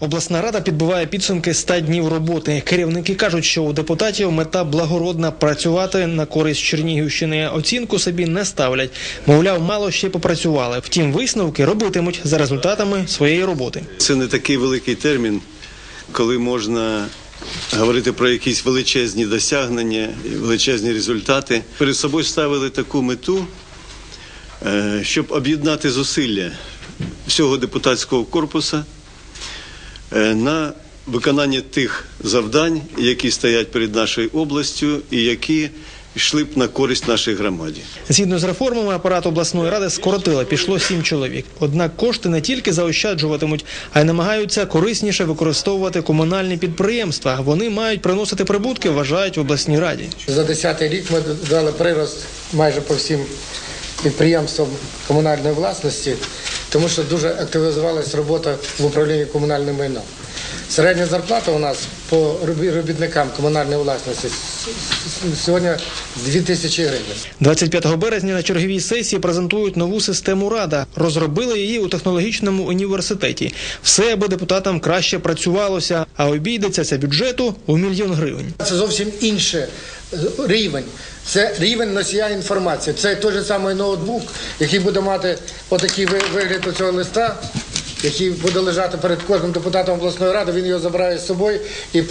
Обласна рада підбиває підсумки 100 днів роботи. Керівники кажуть, що у депутатів мета благородна працювати на користь Чернігівщини. Оцінку собі не ставлять. Мовляв, мало ще попрацювали. Втім, висновки робитимуть за результатами своєї роботи. Це не такий великий термін, коли можна говорити про якісь величезні досягнення, величезні результати. Перед собою ставили таку мету, е, щоб об'єднати зусилля всього депутатського корпусу на виконання тих завдань, які стоять перед нашою областю і які йшли б на користь нашій громаді. Згідно з реформами, апарат обласної ради скоротили, пішло сім чоловік. Однак кошти не тільки заощаджуватимуть, а й намагаються корисніше використовувати комунальні підприємства. Вони мають приносити прибутки, вважають в обласній раді. За 10 рік ми дали прирост майже по всім підприємствам комунальної власності, тому що дуже активізувалась робота в управлінні комунальним майном. Середня зарплата у нас по робі- робітникам комунальної власності сьогодні 2 тисячі гривень. 25 березня на черговій сесії презентують нову систему рада. Розробили її у технологічному університеті. Все, аби депутатам краще працювалося, а обійдеться це бюджету у мільйон гривень. Це зовсім інший рівень. Це рівень носія інформації. Це той же самий ноутбук, який буде мати отакий ви- вигляд у цього листа, який буде лежати перед кожним депутатом обласної ради. Він його забирає з собою і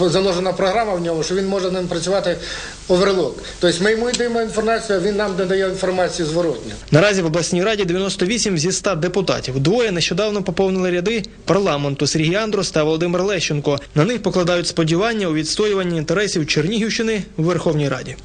заложена програма в ньому, що він може ним працювати оверлок. Тобто ми йому даємо інформацію, а він нам надає інформацію зворотню. Наразі в обласній раді 98 зі 100 депутатів. Двоє нещодавно поповнили ряди парламенту Сергій Андрус та Володимир Лещенко. На них покладають сподівання у відстоюванні інтересів Чернігівщини в Верховній Раді.